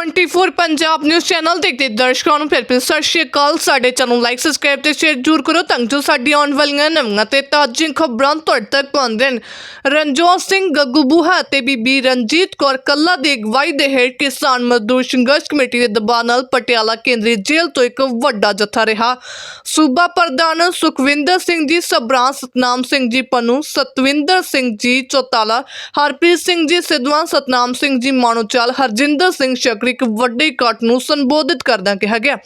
24 Punjab news channel ਦੇਖਦੇ ਦਰਸ਼ਕਾਂ ਨੂੰ ਫਿਰ ਫਿਰ ਸਤਿ ਸ਼੍ਰੀ ਅਕਾਲ। ਸਾਡੇ ਚੈਨਲ ਲਾਈਕ ਸਬਸਕ੍ਰਾਈਬ ਤੇ ਸ਼ੇਅਰ ਜ਼ਰੂਰ ਕਰੋ ਤਾਂ ਜੋ ਸਾਡੀ ਆਉਣ ਵਾਲੀਆਂ ਨਵੀਆਂ ਤੇ ਤਾਜ਼ੀਆਂ ਖਬਰਾਂ ਤੁਹਾਡੇ ਤੱਕ ਪਹੁੰਚਣ ਰਣਜੋਤ ਸਿੰਘ ਗੱਗੂਬੂਹਾ ਤੇ ਬੀਬੀ ਰਣਜੀਤ ਕੌਰ ਕੱਲਾ ਦੀ ਅਗਵਾਈ ਦੇ ਹੇਠ ਕਿਸਾਨ ਮਜ਼ਦੂਰ ਸੰਘਰਸ਼ ਕਮੇਟੀ ਦੇ ਦਬਾਅ ਨਾਲ ਪਟਿਆਲਾ ਕੇਂਦਰੀ ਜੇਲ੍ਹ ਤੋਂ ਇੱਕ ਵੱਡਾ ਜਥਾ ਰਿਹਾ। ਸੂਬਾ ਪ੍ਰਧਾਨ ਸੁਖਵਿੰਦਰ ਸਿੰਘ ਜੀ ਸਬਰਾਂ ਸਤਨਾਮ ਸਿੰਘ ਜੀ ਪਨੂ, ਸਤਵਿੰਦਰ ਸਿੰਘ ਜੀ ਚੌਤਾਲਾ, ਹਰਪ੍ਰੀਤ ਸਿੰਘ ਜੀ ਸਿੱਧਵਾਂ ਸਤਨਾਮ ਸਿੰਘ ਜੀ ਮਾਣੋਚਾਲ, ਹਰਜਿੰਦਰ ਸਿੰਘ ਸ਼ਕਰੀ ਇੱਕ ਵੱਡੇ ਇਕੱਠ ਨੂੰ ਸੰਬੋਧਿਤ ਕਰਦਿਆਂ ਕਿਹਾ ਗਿਆ।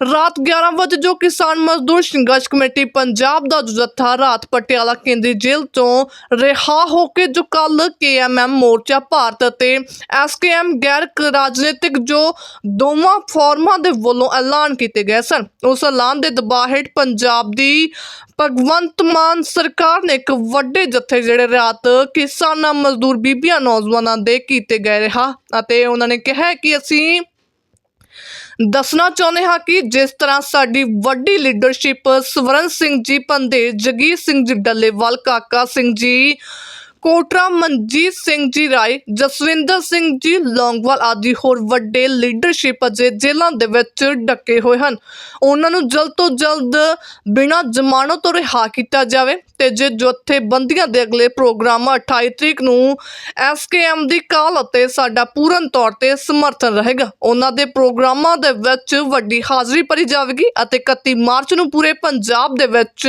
ਰਾਤ 11 ਵਜੇ ਜੋ ਕਿਸਾਨ ਮਜ਼ਦੂਰ ਸੰਘਰਸ਼ ਕਮੇਟੀ ਪੰਜਾਬ ਦਾ ਜੋ ਜੱਥਾ ਰਾਤ ਪਟਿਆਲਾ ਕੇਂਦਰੀ ਜੇਲ੍ਹ ਤੋਂ ਰਿਹਾ ਹੋ ਕੇ ਜੋ ਕੱਲ ਕੇਐਮਐਮ ਮੋਰਚਾ ਭਾਰਤ ਅਤੇ ਐਸਕੇਐਮ ਗੈਰ ਕ- ਰਾਜਨੀਤਿਕ ਜੋ ਦੋਵਾਂ ਫੋਰਮਾਂ ਦੇ ਵੱਲੋਂ ਐਲਾਨ ਕੀਤੇ ਗਏ ਸਨ। ਉਸ ਐਲਾਨ ਦੇ ਦਬਾਅ ਹੇਠ ਪੰਜਾਬ ਦੀ ਭਗਵੰਤ ਮਾਨ ਸਰਕਾਰ ਨੇ ਇੱਕ ਵੱਡੇ ਜੱਥੇ ਜਿਹੜੇ ਰਾਤ ਕਿਸਾਨਾਂ, ਮਜ਼ਦੂਰ, ਬੀਬੀਆਂ, ਨੌਜਵਾਨਾਂ ਦੇ ਕੀਤੇ ਗਏ ਰਿਹਾ ਅਤੇ ਉਹਨਾਂ ਨੇ ਕਿਹਾ ਕਿ ਅਸੀਂ ਦੱਸਣਾ ਚਾਹੁੰਦੇ ਹਾਂ ਕਿ ਜਿਸ ਤਰ੍ਹਾਂ ਸਾਡੀ ਵੱਡੀ ਲੀਡਰਸ਼ਿਪ ਸਵਰਨ ਸਿੰਘ ਜੀ ਪੰਦੇ ਜਗੀਰ ਸਿੰਘ ਜੀ, ਡੱਲੇਵਾਲ ਕਾਕਾ ਸਿੰਘ ਜੀ ਕੋਟਰਾ ਮਨਜੀਤ ਸਿੰਘ ਜੀ ਰਾਏ, ਜਸਵਿੰਦਰ ਸਿੰਘ ਜੀ ਲੌਂਗਵਾਲ ਆਦਿ ਹੋਰ ਵੱਡੇ ਲੀਡਰਸ਼ਿਪ ਅਜੇ ਜੇਲ੍ਹਾਂ ਦੇ ਵਿੱਚ ਡੱਕੇ ਹੋਏ ਹਨ। ਉਹਨਾਂ ਨੂੰ ਜਲਦ ਤੋਂ ਜਲਦ ਬਿਨਾਂ ਜ਼ਮਾਨਤ ਤੋਂ ਰਿਹਾ ਕੀਤਾ ਜਾਵੇ ਤੇ ਜੇ ਜਥੇਬੰਦੀਆਂ ਦੇ ਅਗਲੇ ਪ੍ਰੋਗਰਾਮ 28 ਤਰੀਕ ਨੂੰ ਐਸਕੇਐਮ ਦੀ ਕਾਲ ਅਤੇ ਸਾਡਾ ਪੂਰਨ ਤੌਰ ਤੇ ਸਮਰਥਨ ਰਹੇਗਾ, ਉਹਨਾਂ ਦੇ ਪ੍ਰੋਗਰਾਮਾਂ ਦੇ ਵਿੱਚ ਵੱਡੀ ਹਾਜ਼ਰੀ ਭਰੀ ਜਾਵੇਗੀ ਅਤੇ 31 ਮਾਰਚ ਨੂੰ ਪੂਰੇ ਪੰਜਾਬ ਦੇ ਵਿੱਚ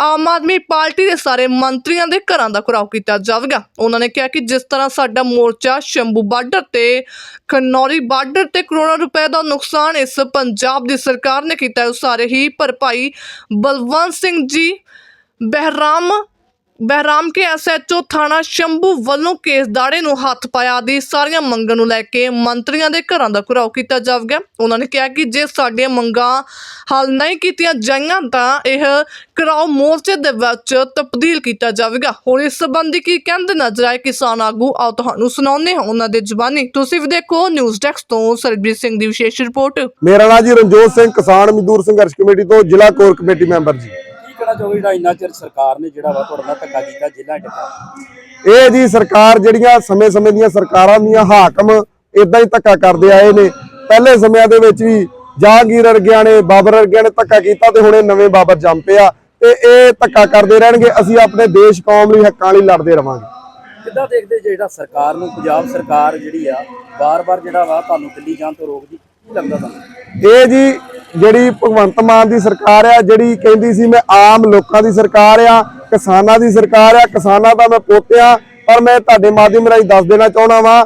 ਆਮ ਆਦਮੀ ਪਾਰਟੀ ਦੇ ਸਾਰੇ ਮੰਤਰੀਆਂ ਦੇ ਘਰਾਂ ਦਾ ਘੁਰਾਓ ਕੀਤਾ ਜਾਵੇਗਾ। ਉਹਨਾਂ ਨੇ ਕਿਹਾ ਕਿ ਜਿਸ ਤਰ੍ਹਾਂ ਸਾਡਾ ਮੋਰਚਾ ਸ਼ੰਭੂ ਬਾਰਡਰ ਤੇ ਖਨੌਰੀ ਬਾਰਡਰ ਤੇ ਕਰੋੜਾਂ ਰੁਪਏ ਦਾ ਨੁਕਸਾਨ ਇਸ ਪੰਜਾਬ ਦੀ ਸਰਕਾਰ ਨੇ ਕੀਤਾ ਹੈ, ਉਹ ਸਾਰੇ ਹੀ ਭਰਪਾਈ ਬਲਵੰਤ ਸਿੰਘ ਜੀ ਬਹਿਰਾਮ ਬਹਿਰਾਮ ਕੇ ਐਸਐਚਓ ਥਾਣਾ ਸ਼ੰਭੂ ਵੱਲੋਂ ਕੇਸ ਦਾੜੇ ਨੂੰ ਹੱਥ ਪਾਇਆ ਆਦਿ ਸਾਰੀਆਂ ਮੰਗਾਂ ਨੂੰ ਲੈ ਕੇ ਮੰਤਰੀਆਂ ਦੇ ਘਰਾਂ ਦਾ ਘੁਰਾਓ ਕੀਤਾ ਜਾਵੇਗਾ ਉਹਨਾਂ ਨੇ ਕਿਹਾ ਕਿ ਜੇ ਸਾਡੀਆਂ ਮੰਗਾਂ ਹੱਲ ਨਹੀਂ ਕੀਤੀਆਂ ਜਾਈਆਂ ਤਾਂ ਇਹ ਘਿਰਾਓ ਮੋਰਚੇ ਦੇ ਵਿੱਚ ਤਬਦੀਲ ਕੀਤਾ ਜਾਵੇਗਾ। ਹੁਣ ਇਸ ਸੰਬੰਧੀ ਕੀ ਕਹਿੰਦੇ ਨਜ਼ਰ ਆਏ ਕਿਸਾਨ ਆਗੂ? ਆਓ ਤੁਹਾਨੂੰ ਸੁਣਾਉਂਦੇ ਹਾਂ ਉਹਨਾਂ ਦੇ ਜ਼ੁਬਾਨੀ। ਤੁਸੀਂ ਵੀ ਦੇਖੋ ਨਿਊਜ਼ ਡੈਸਕ ਤੋਂ ਸਰਬਜੀਤ ਸਿੰਘ ਦੀ ਵਿਸ਼ੇਸ਼ ਰਿਪੋਰਟ। ਮੇਰਾ ਨਾਮ ਜੀ ਰਣਜੋਤ ਸਿੰਘ, ਕਿਸਾਨ ਮਜ਼ਦੂਰ ਸੰਘਰਸ਼ ਕਮੇਟੀ ਤੋਂ ਜ਼ਿਲ੍ਹਾ ਕੋਰ ਕਮੇਟੀ ਮੈਂਬਰ ਜੀ। ਕਹਿਣਾ ਚਾਹੋਗੇ ਜਿਹੜਾ ਇੰਨਾ ਚਿਰ ਸਰਕਾਰ ਨੇ ਜਿਹੜਾ ਵਾ ਤੁਹਾਡੇ ਨਾਲ ਧੱਕਾ ਕੀਤਾ ਜੇਲ੍ਹਾਂ ਟਿਕਾ ਇਹ ਜੀ ਸਰਕਾਰ ਜਿਹੜੀਆਂ ਸਮੇਂ-ਸਮੇਂ ਦੀਆਂ ਸਰਕਾਰਾਂ ਦੀਆਂ ਹਾਕਮ ਇਦਾਂ ਹੀ ਧੱਕਾ ਕਰਦੇ ਆਏ ਨੇ। ਪਹਿਲੇ ਸਮਿਆਂ ਦੇ ਵਿੱਚ ਵੀ ਜਹਾਂਗੀਰ ਵਰਗਿਆਂ ਨੇ ਬਾਬਰ ਵਰਗਿਆਂ ਨੇ ਧੱਕਾ ਕੀਤਾ ਤੇ ਹੁਣ ਇਹ ਨਵੇਂ ਬਾਬਰ ਜੰਮ ਪਿਆ ਤੇ ਇਹ ਧੱਕਾ ਕਰਦੇ ਰਹਿਣਗੇ। ਅਸੀਂ ਆਪਣੇ ਦੇਸ਼ ਕੌਮ ਲਈ ਹੱਕਾਂ ਲਈ ਲੜਦੇ ਰਵਾਂਗੇ। ਕਿੱਦਾਂ ਦੇਖਦੇ ਜਿਹੜਾ ਸਰਕਾਰ ਨੂੰ ਪੰਜਾਬ ਸਰਕਾਰ ਜਿਹੜੀ ਆ ਬਾਰ-ਬਾਰ ਜਿਹੜਾ ਵਾ ਤੁਹਾਨੂੰ ਦਿੱਲੀ ਜਾਣ ਤੋਂ ਰੋਕਦੀ? ਕੀ ਲੱਗਦਾ ਤੁਹਾਨੂੰ ਇਹ ਜੀ ਜਿਹੜੀ ਭਗਵੰਤ ਮਾਨ ਦੀ ਸਰਕਾਰ ਆ, ਜਿਹੜੀ ਕਹਿੰਦੀ ਸੀ ਮੈਂ ਆਮ ਲੋਕਾਂ ਦੀ ਸਰਕਾਰ ਆ, ਕਿਸਾਨਾਂ ਦੀ ਸਰਕਾਰ ਆ, ਕਿਸਾਨਾਂ ਦਾ ਮੈਂ ਪੋਤਿਆ ਪਰ ਮੈਂ ਤੁਹਾਡੇ ਮਾਧਿਅਮ ਰਾਹੀਂ ਦੱਸ ਦੇਣਾ ਚਾਹੁੰਦਾ ਵਾਂ,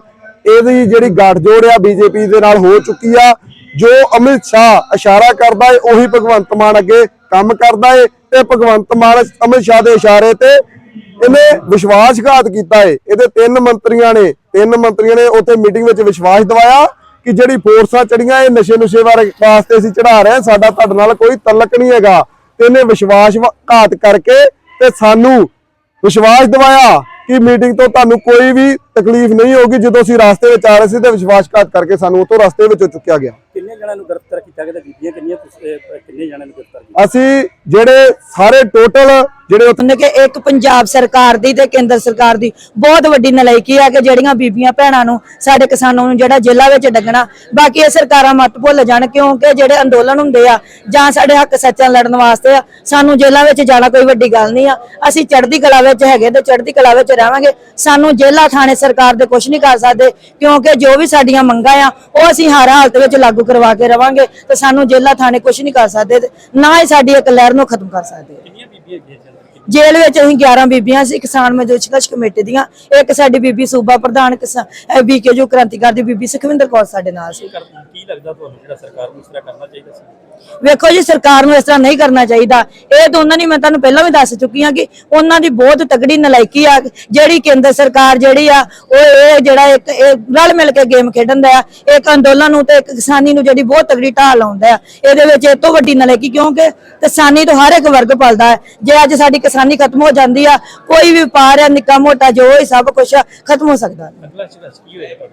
ਇਹਦੀ ਜਿਹੜੀ ਗੱਠਜੋੜ ਆ ਬੀਜੇਪੀ ਦੇ ਨਾਲ ਹੋ ਚੁੱਕੀ ਆ, ਜੋ ਅਮਿਤ ਸ਼ਾਹ ਇਸ਼ਾਰਾ ਕਰਦਾ ਏ, ਉਹੀ ਭਗਵੰਤ ਮਾਨ ਅੱਗੇ ਕੰਮ ਕਰਦਾ ਏ, ਤੇ ਭਗਵੰਤ ਮਾਨ ਅਮਿਤ ਸ਼ਾਹ ਦੇ ਇਸ਼ਾਰੇ ਤੇ ਇਹਨੇ ਵਿਸ਼ਵਾਸਘਾਤ ਕੀਤਾ ਏ। ਇਹਦੇ ਤਿੰਨ ਮੰਤਰੀਆਂ ਨੇ, ਤਿੰਨ ਮੰਤਰੀਆਂ ਨੇ ਉੱਥੇ ਮੀਟਿੰਗ ਵਿੱਚ ਵਿਸ਼ਵਾਸ ਦਿਵਾਇਆ ਕਿ ਜਿਹੜੀ ਫੋਰਸਾਂ ਚੜੀਆਂ, ਇਹ ਨਸ਼ੇ ਨੁਸ਼ੇ ਵਾਸਤੇ ਅਸੀਂ ਚੜਾ ਰਹੇ ਹਾਂ। ਸਾਡਾ ਤੁਹਾਡੇ ਨਾਲ ਕੋਈ ਤਲਕ ਨਹੀਂ ਹੈਗਾ। ਤੇ ਇਹਨੇ ਵਿਸ਼ਵਾਸ ਘਾਤ ਕਰਕੇ ਤੇ ਸਾਨੂੰ ਵਿਸ਼ਵਾਸ ਦਿਵਾਇਆ ਕਿ ਮੀਟਿੰਗ ਤੋਂ ਤੁਹਾਨੂੰ ਕੋਈ ਵੀ ਤਕਲੀਫ ਨਹੀਂ ਹੋਗੀ ਜਦੋਂ ਅਸੀਂ ਰਾਸਤੇ ਵਿੱਚ ਆ ਰਹੇ ਸੀ ਤੇ ਵਿਸ਼ਵਾਸਘਾਤ ਕਰਕੇ ਸਾਨੂੰ ਉਤੋਂ ਰਸਤੇ ਵਿੱਚੋਂ ਚੁੱਕਿਆ ਗਿਆ। ਕਿੰਨੇ ਜਣਿਆਂ ਨੂੰ ਗ੍ਰਿਫਤਾਰ ਕੀਤਾ ਗਿਆ ਤੇ ਬੀਬੀਆਂ ਕਿੰਨੀਆਂ ਤੁਸੀਂ, ਅਹ, ਕਿੰਨੇ ਜਣਿਆਂ ਨੂੰ ਗ੍ਰਿਫਤਾਰ ਕੀਤਾ? ਅਸੀਂ ਜਿਹੜੇ ਸਾਰੇ ਟੋਟਲ ਜਿਹੜੇ ਉੱਥੇ ਨੇ ਕਿ ਇੱਕ ਪੰਜਾਬ ਸਰਕਾਰ ਦੀ ਤੇ ਕੇਂਦਰ ਸਰਕਾਰ ਦੀ ਬਹੁਤ ਵੱਡੀ ਨਲਾਇਕੀ ਆ ਕਿ ਜਿਹੜੀਆਂ ਬੀਬੀਆਂ ਭੈਣਾਂ ਨੂੰ ਸਾਡੇ ਕਿਸਾਨਾਂ ਨੂੰ ਜਿਹੜਾ ਜੇਲ੍ਹਾਂ ਵਿੱਚ ਡੱਗਣਾ ਬਾਕੀ ਇਹ ਸਰਕਾਰਾਂ ਮਤ ਭੁੱਲ ਜਾਣ ਕਿਉਂਕਿ ਜਿਹੜੇ ਅੰਦੋਲਨ ਹੁੰਦੇ ਆ ਜਾਂ ਸਾਡੇ ਹੱਕ ਸੱਚਾਂ ਲੜਨ ਵਾਸਤੇ ਆ ਸਾਨੂੰ ਜੇਲ੍ਹਾਂ ਵਿੱਚ ਜਾਣਾ ਕੋਈ ਵੱਡੀ ਗੱਲ ਨਹੀਂ ਆ। ਅਸੀਂ ਚੜ੍ਹਦੀ ਕਲਾ ਵਿੱਚ ਹੈਗੇ ਤੇ ਚੜ੍ਹਦੀ ਕਲਾ ਵਿੱਚ ਰਹਾਂਗੇ। ਸਾਨੂੰ ਜੇਲ੍ਹਾਂ ਥਾਣੇ ਸਰਕਾਰ ਦੇ ਕੁਝ ਨਹੀਂ ਕਰ ਸਕਦੇ ਕਿਉਂਕਿ ਜੋ ਵੀ ਸਾਡੀਆਂ ਮੰਗਾਂ ਆ ਉਹ ਅਸੀਂ ਹਰ ਹਾਲਤ ਵਿੱਚ ਲਾਗੂ ਕਰਵਾ ਕੇ ਰਵਾਂਗੇ ਤੇ ਸਾਨੂੰ ਜੇਲ੍ਹਾਂ ਥਾਣੇ ਕੁਝ ਨਹੀਂ ਕਰ ਸਕਦੇ ਨਾ ਹੀ ਸਾਡੀ ਇੱਕ ਲਹਿਰ ਨੂੰ ਖਤਮ ਕਰ ਸਕਦੇ। ਜੇਲ੍ਹ ਵਿੱਚ ਅਸੀਂ 11 ਬੀਬੀਆਂ ਸੀ ਕਿਸਾਨ ਮਜ਼ਦੂਰ ਸੰਘਰਸ਼ ਕਮੇਟੀ ਦੀਆਂ ਇੱਕ ਸਾਡੀ ਬੀਬੀ ਸੂਬਾ ਪ੍ਰਧਾਨ ਜੋ ਕ੍ਰਾਂਤੀਕਾਰ ਦੀ ਬੀਬੀ ਸੁਖਵਿੰਦਰ ਕੌਰ ਸਾਡੇ ਨਾਲ ਸੀ। ਕੀ ਲੱਗਦਾ ਤੁਹਾਨੂੰ ਜਿਹੜਾ ਸਰਕਾਰ ਨੂੰ ਇਸ ਤਰ੍ਹਾਂ ਕਰਨਾ ਚਾਹੀਦਾ ਸੀ? ਵੇਖੋ ਜੀ ਸਰਕਾਰ ਨੂੰ ਇਸ ਤਰ੍ਹਾਂ ਨਹੀਂ ਕਰਨਾ ਚਾਹੀਦਾ। ਇਹ ਦੋਨਾਂ ਦੀ ਮੈਂ ਤੁਹਾਨੂੰ ਪਹਿਲਾਂ ਵੀ ਦੱਸ ਚੁੱਕੀ ਹਾਂ ਕਿ ਉਹਨਾਂ ਦੀ ਬਹੁਤ ਤਗੜੀ ਨਲਾਇਕੀ ਆ। ਜਿਹੜੀ ਕੇਂਦਰ ਸਰਕਾਰ ਜਿਹੜੀ ਆ ਉਹ ਇਹ ਜਿਹੜਾ ਇੱਕ ਇਹ ਰਲ ਮਿਲ ਕੇ ਗੇਮ ਖੇਡਣ ਦਾ ਆ ਇੱਕ ਅੰਦੋਲਨ ਨੂੰ ਤੇ ਇੱਕ ਕਿਸਾਨੀ ਨੂੰ ਜਿਹੜੀ ਬਹੁਤ ਤਗੜੀ ਢਾਲ ਲਾਉਂਦਾ ਆ ਇਹਦੇ ਵਿੱਚ ਇਹ ਤੋਂ ਵੱਡੀ ਨਲਾਇਕੀ ਕਿਉਂਕਿ ਕਿਸਾਨੀ ਤੋਂ ਹਰ ਇੱਕ ਵਰਗ ਪਲਦਾ ਹੈ। ਜੇ ਅੱਜ ਸਾਡੀ ਕਿਸਾਨੀ ਖਤਮ ਹੋ ਜਾਂਦੀ ਆ ਕੋਈ ਵੀ ਵਪਾਰ ਆ ਨਿੱਕਾ ਮੋਟਾ ਜੋ ਇਹ ਸਭ ਕੁਝ ਖਤਮ ਹੋ ਸਕਦਾ। ਅਗਲਾ ਕੀ ਹੋਏਗਾ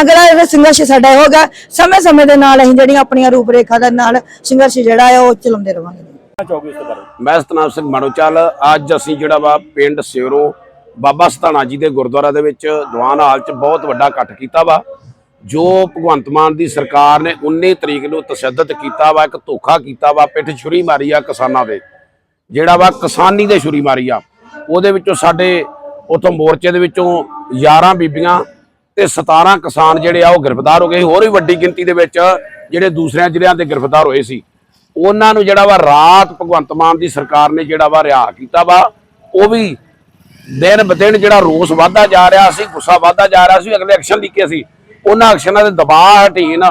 ਅਗਲਾ ਜਿਹੜਾ ਸੰਘਰਸ਼ ਸਾਡਾ ਇਹ ਹੋਗਾ ਸਮੇਂ ਸਮੇਂ ਦੇ ਨਾਲ ਅਸੀਂ ਜਿਹੜੀਆਂ ਆਪਣੀਆਂ ਰੂਪਰੇਖਾ ਦੇ ਨਾਲ ਸੰਘਰਸ਼ ਜਿਹੜਾ ਹੈ ਉਹ ਚਲਾਉਂਦੇ ਰਵਾਂਗੇ। ਮੈਂ ਸਤਨਾਮ ਸਿੰਘ ਮਾਣੋਚਲ ਅੱਜ ਅਸੀਂ ਜਿਹੜਾ ਵਾ ਪਿੰਡ ਸਿਉਰੋਂ ਬਾਬਾ ਸਤਾਣਾ ਜੀ ਦੇ ਗੁਰਦੁਆਰਾ ਦੇ ਵਿੱਚ ਦੀਵਾਨ ਹਾਲ 'ਚ ਬਹੁਤ ਵੱਡਾ ਇਕੱਠ ਕੀਤਾ ਵਾ ਜੋ ਭਗਵੰਤ ਮਾਨ ਦੀ ਸਰਕਾਰ ਨੇ 19 ਤਰੀਕ ਨੂੰ ਤਸ਼ੱਦਦ ਕੀਤਾ ਵਾ ਇੱਕ ਧੋਖਾ ਕੀਤਾ ਵਾ ਪਿੱਠ ਛੁਰੀ ਮਾਰੀ ਆ ਕਿਸਾਨਾਂ ਦੇ। ਜਿਹੜਾ ਵਾ ਕਿਸਾਨੀ ਦੇ ਛੁਰੀ ਮਾਰੀ ਆ ਉਹਦੇ ਵਿੱਚੋਂ ਸਾਡੇ ਉਥੋਂ ਮੋਰਚੇ ਦੇ ਵਿੱਚੋਂ 11 ਬੀਬੀਆਂ ਤੇ 17 ਕਿਸਾਨ ਜਿਹੜੇ ਆ ਉਹ ਗ੍ਰਿਫਤਾਰ ਹੋ ਗਏ ਹੋਰ ਵੀ ਵੱਡੀ ਗਿਣਤੀ ਦੇ ਵਿੱਚ ਜਿਹੜੇ ਦੂਸਰਿਆਂ ਜ਼ਿਲ੍ਹਿਆਂ ਦੇ ਗ੍ਰਿਫਤਾਰ ਹੋਏ ਸੀ। ਉਹਨਾਂ ਨੂੰ ਜਿਹੜਾ ਵਾ ਰਾਤ ਭਗਵੰਤ ਮਾਨ ਦੀ ਸਰਕਾਰ ਨੇ ਜਿਹੜਾ ਵਾ ਰਿਹਾ ਕੀਤਾ ਵਾ, ਉਹ ਵੀ ਦਿਨ ਬਦਿਨ ਜਿਹੜਾ ਰੋਸ ਵਧਦਾ ਜਾ ਰਿਹਾ ਸੀ, ਗੁੱਸਾ ਵਧਦਾ ਜਾ ਰਿਹਾ ਸੀ, ਅਗਲੇ ਐਕਸ਼ਨ ਲਿਖੇ ਸੀ। ਉਹਨਾਂ ਐਕਸ਼ਨਾਂ ਦੇ ਦਬਾਅ ਹਟੀਨ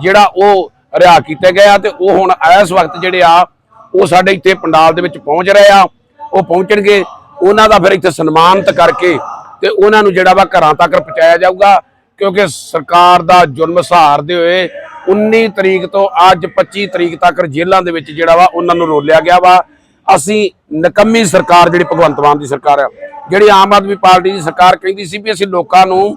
ਜਿਹੜਾ ਉਹ ਰਿਹਾ ਕੀਤੇ ਗਏ ਆ ਤੇ ਉਹ ਹੁਣ ਇਸ ਵਕਤ ਜਿਹੜੇ ਆ, ਉਹ ਸਾਡੇ ਇੱਥੇ ਪੰਡਾਲ ਦੇ ਵਿੱਚ ਪਹੁੰਚ ਰਹੇ ਆ। ਉਹ ਪਹੁੰਚਣਗੇ। ਉਹਨਾਂ ਦਾ ਫਿਰ ਇੱਥੇ ਸਨਮਾਨਿਤ ਕਰਕੇ ਤੇ ਉਹਨਾਂ ਨੂੰ ਜਿਹੜਾ ਵਾ ਘਰਾਂ ਤੱਕ ਪਹੁੰਚਾਇਆ ਜਾਊਗਾ, ਕਿਉਂਕਿ ਸਰਕਾਰ ਦਾ ਜ਼ੁਲਮ ਸਹਾਰਦੇ ਹੋਏ 19 ਤਰੀਕ ਤੋਂ ਅੱਜ 25 ਤਰੀਕ ਤੱਕ ਜੇਲ੍ਹਾਂ ਦੇ ਵਿੱਚ ਜਿਹੜਾ ਵਾ ਉਹਨਾਂ ਨੂੰ ਰੋਲਿਆ ਗਿਆ ਵਾ। ਅਸੀਂ ਨਕੰਮੀ ਸਰਕਾਰ ਜਿਹੜੀ ਭਗਵੰਤ ਮਾਨ ਦੀ ਸਰਕਾਰ ਆ, ਜਿਹੜੀ ਆਮ ਆਦਮੀ ਪਾਰਟੀ ਦੀ ਸਰਕਾਰ ਕਹਿੰਦੀ ਸੀ ਵੀ ਅਸੀਂ ਲੋਕਾਂ ਨੂੰ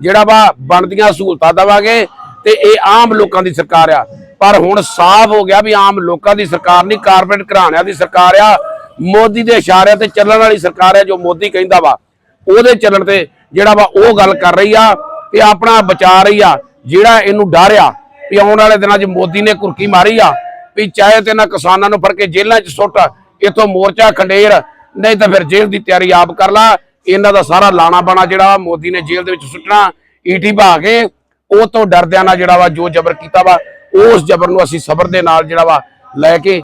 ਜਿਹੜਾ ਵਾ ਬਣਦੀਆਂ ਸਹੂਲਤਾਂ ਦੇਵਾਂਗੇ ਤੇ ਇਹ ਆਮ ਲੋਕਾਂ ਦੀ ਸਰਕਾਰ ਆ। ਪਰ ਹੁਣ ਸਾਫ਼ ਹੋ ਗਿਆ ਵੀ ਆਮ ਲੋਕਾਂ ਦੀ ਸਰਕਾਰ ਨਹੀਂ, ਕਾਰਪੋਰੇਟ ਘਰਾਣਿਆਂ ਦੀ ਸਰਕਾਰ ਆ। ਮੋਦੀ ਦੇ ਇਸ਼ਾਰਿਆਂ ਤੇ ਚੱਲਣ ਵਾਲੀ ਸਰਕਾਰ ਹੈ ਜੋ ਮੋਦੀ ਕਹਿੰਦਾ ਵਾ। ਉਹਦੇ ਚੱਲਣ ਤੇ ਜਿਹੜਾ ਵਾ ਉਹ ਗੱਲ ਕਰ ਰਹੀ ਆ ਤੇ ਆਪਣਾ ਬਚਾ ਰਹੀ ਆ, ਜਿਹੜਾ ਇਹਨੂੰ ਡਰ ਆ ਵੀ ਆਉਣ ਵਾਲੇ ਦਿਨਾਂ 'ਚ ਮੋਦੀ ਨੇ ਕੁਰਕੀ ਮਾਰੀ ਆ, ਵੀ ਚਾਹੇ ਤੇ ਨਾ ਕਿਸਾਨਾਂ ਨੂੰ ਫੜ ਕੇ ਜੇਲ੍ਹਾਂ 'ਚ ਸੁੱਟ, ਇਥੋਂ ਮੋਰਚਾ ਖੰਡੇਰ, ਨਹੀਂ ਤਾਂ ਫਿਰ ਜੇਲ੍ਹ ਦੀ ਤਿਆਰੀ ਆਪ ਕਰ ਲਾ। ਇਹਨਾਂ ਦਾ ਸਾਰਾ ਲਾਣਾ ਬਾਣਾ ਜਿਹੜਾ ਵਾ ਮੋਦੀ ਨੇ ਜੇਲ੍ਹ ਦੇ ਵਿੱਚ ਸੁੱਟਣਾ, ਈਟੀ ਭਾ ਕੇ ਉਹ ਤੋਂ ਡਰਦਿਆਂ ਨਾਲ ਜਿਹੜਾ ਵਾ ਜੋ ਜ਼ਬਰ ਕੀਤਾ ਵਾ, ਉਸ ਜ਼ਬਰ ਨੂੰ ਅਸੀਂ ਸਬਰ ਦੇ ਨਾਲ ਜਿਹੜਾ ਵਾ ਲੈ ਕੇ